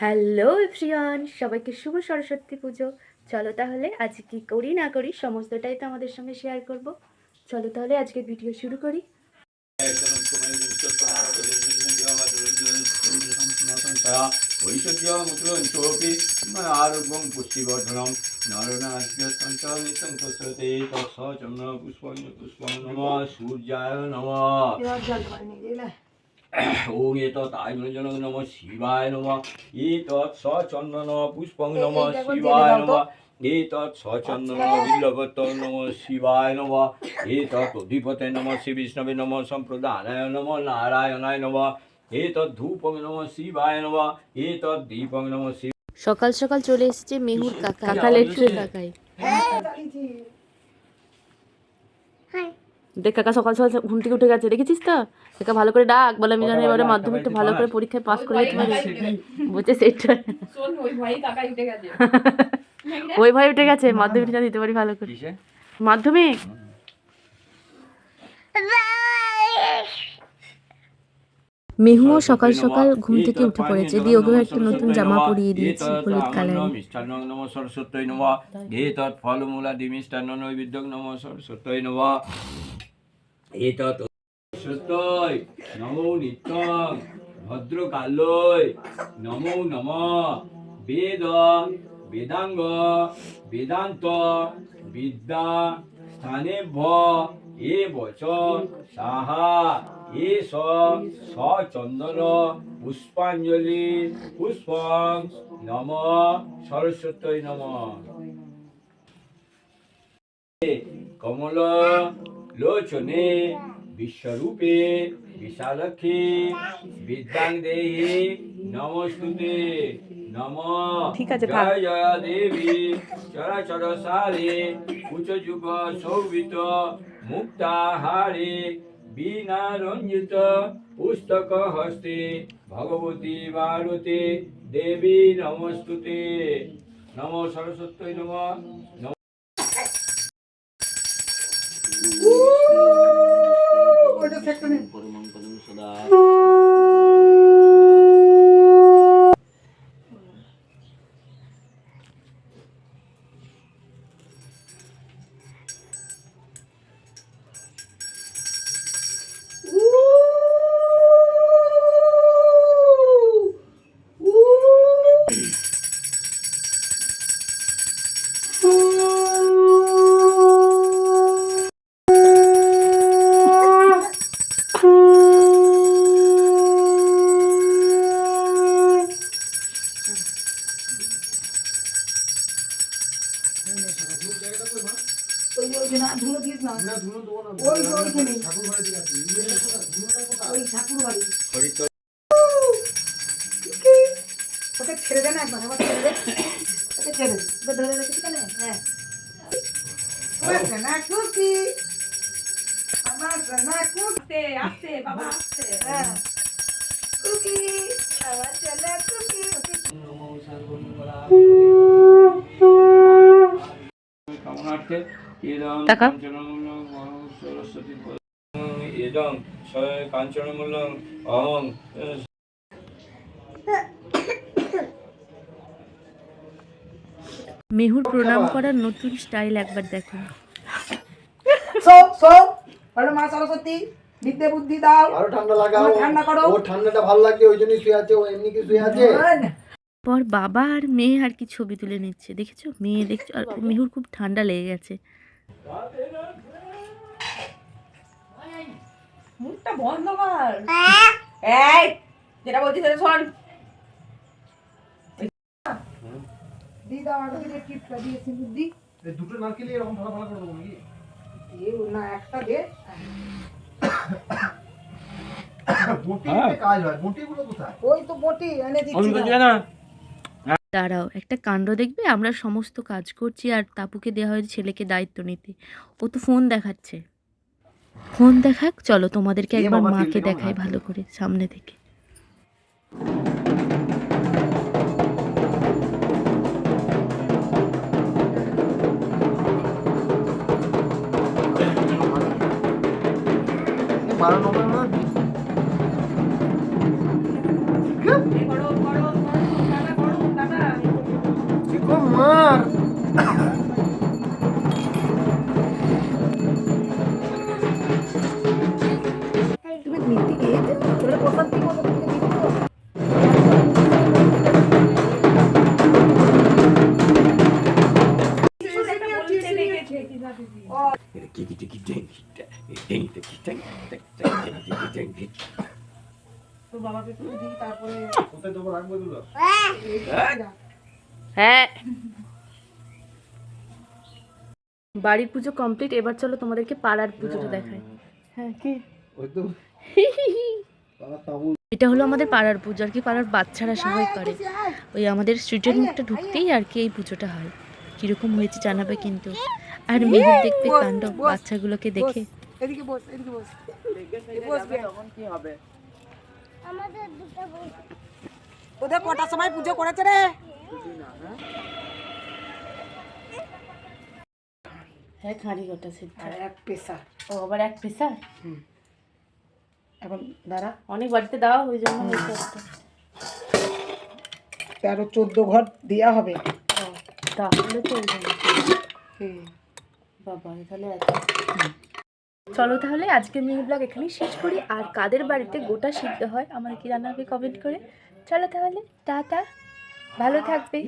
Hello everyone, সবাইকে শুভ সরস্বতী পুজো। চলো তাহলে আজ কি করি না করি সমস্তটাই তো আমাদের সঙ্গে শেয়ার করব। চলো তাহলে আজকে ভিডিও শুরু করি। সূর্যায় নম ওং আয়ুর্জন নম শিবায় নম। এতৎ সচন্দন পুষ্পং নম শিবায় নম। এতৎ সচন্দন বিল্লভত নম শিবায় নম। এতৎ অধিপতে নম শ্রী বিষ্ণবে নম সম্প্রদানায় নম নারায়ণায় নম। এতৎ ধূপং নম শিবায় নম। এতৎ দীপং নম শিব সকাল সকাল চলে এসেছে মেহুর কাকা কাকা লেট্টু কাকাই। দেখ কাকা সকাল সকাল ঘুম থেকে উঠে গেছে দেখেছিস তো? কাকা ভালো করে ডাক বলে আমি জানি এবারে মাধ্যমিকটা ভালো করে পরীক্ষায় পাস করে যেতে পারি বলছে সেটা ওই ভয় উঠে গেছে। ওই ভাই উঠে গেছে মাধ্যমিকটা দিতে পারি ভালো করে। মাধ্যমিক? মেহুও সকাল সকাল ঘুম থেকে উঠে পড়েছে। দিয়ে একটা নতুন জামা পরিয়ে দিয়েছি হলুদ কালারের। মিষ্টান্ন নম সরস্বতী নম। এতৎ ফলমূলাদি মিষ্টান্ন নৈবেদ্য নম সরস্বতী নম। এতৎ সত্যই নমো নিত্যং ভদ্রকালয় নমো নম। বেদ বেদাঙ্গ বেদান্ত বিদ্যা স্থানে ভ এ বচন সাহা। এ স সচন্দন পুষ্পাঞ্জলি পুষ্পং নম সরস্বতী নম কমল লোচনে বিশ্বরূপে বিশালক্ষী বিদ্যাং দেহি নমস্তুতে নম ঠিক আছে, থাক। জয় জয় দেবী চরাচর সারে উচ্চ যুগ সৌভিত মুক্তাহারে বীণা রঞ্জিত পুস্তক হস্তে ভগবতী ভারতে দেবী নমস্তুতে। নম সরস্বতী নম। হরিত ওকে ছেড়ে দে না ওকে ছেড়ে আমার সোনা কুকি আস্তে বাবা আস্তে টাকা? ইদং কাঞ্চনমূলং অহং মেহুর প্রণাম করার নতুন স্টাইল একবার দেখো সো সো বলো মা সরস্বতী বিদ্যে বুদ্ধি দাও। আরও ঠান্ডা লাগাও। ঠান্ডা করো। ও ঠান্ডাটা ভালো লাগছে ওই জন্যই শুয়ে আছে ও এমনি কি শুয়ে আছে? পর বাবা আর মেয়ে আর কি ছবি তুলে নিচ্ছে দেখেছ? মেয়ে দেখছ আর মেহুর খুব ঠান্ডা লেগে গেছে। মুখটা বন্ধ কর। এই যেটা বলছি সেটা শোন। দি দাও আর টিপটা দিয়েছি বুদ্ধি। এই দুটো নারকেলই এরকম ভালো ভালো করে দেবো নাকি? এ না একটা দে। বটি কাজ হয়। বটিগুলো কোথায়? ওই তো বটি এনে দিচ্ছি না? দাঁড়াও একটা কাণ্ড দেখবে আমরা সমস্ত কাজ করছি আর তাপুকে দেওয়া হয়েছে ছেলেকে দায়িত্ব নিতে। ও তো ফোন দেখাচ্ছে। ফোন দেখাক চলো তোমাদেরকে একবার মাকে দেখাই ভালো করে সামনে থেকে। বারো নম্বর হ্যাঁ। বাড়ির পুজো কমপ্লিট এবার চলো তোমাদেরকে পাড়ার পুজোটা হ্যাঁ, দেখায় হ্যাঁ। হ্যাঁ, এটা হলো আমাদের পাড়ার পুজো আর কি পাড়ার বাচ্চারা সবাই করে। ওই আমাদের স্ট্রিটের মুখটা ঢুকতেই আর কি এই পুজোটা হয়। কীরকম হয়েছে জানাবে কিন্তু। আর মেহের দেখতে কাণ্ড বাচ্চাগুলোকে দেখে। এদিকে বস এদিকে বস। বসবে ওদের কটার সময় পুজো করেছে রে? হ্যাঁ খাঁড়ি গোটা সিদ্ধ। আর এক পেশা। ও আবার এক প্রেসার এখন দাঁড়া অনেক বাড়িতে দেওয়া ওই জন্য তেরো চোদ্দ ঘর দেওয়া হবে। তাহলে জন্য। হুম। চলো তাহলে আজকে মিনি ব্লগ এখানেই শেষ করি। আর কাদের বাড়িতে গোটা সিদ্ধ হয়, আমার কি রান্না হবে কমেন্ট করে। চলো তাহলে, টাটা। ভালো থাকবে।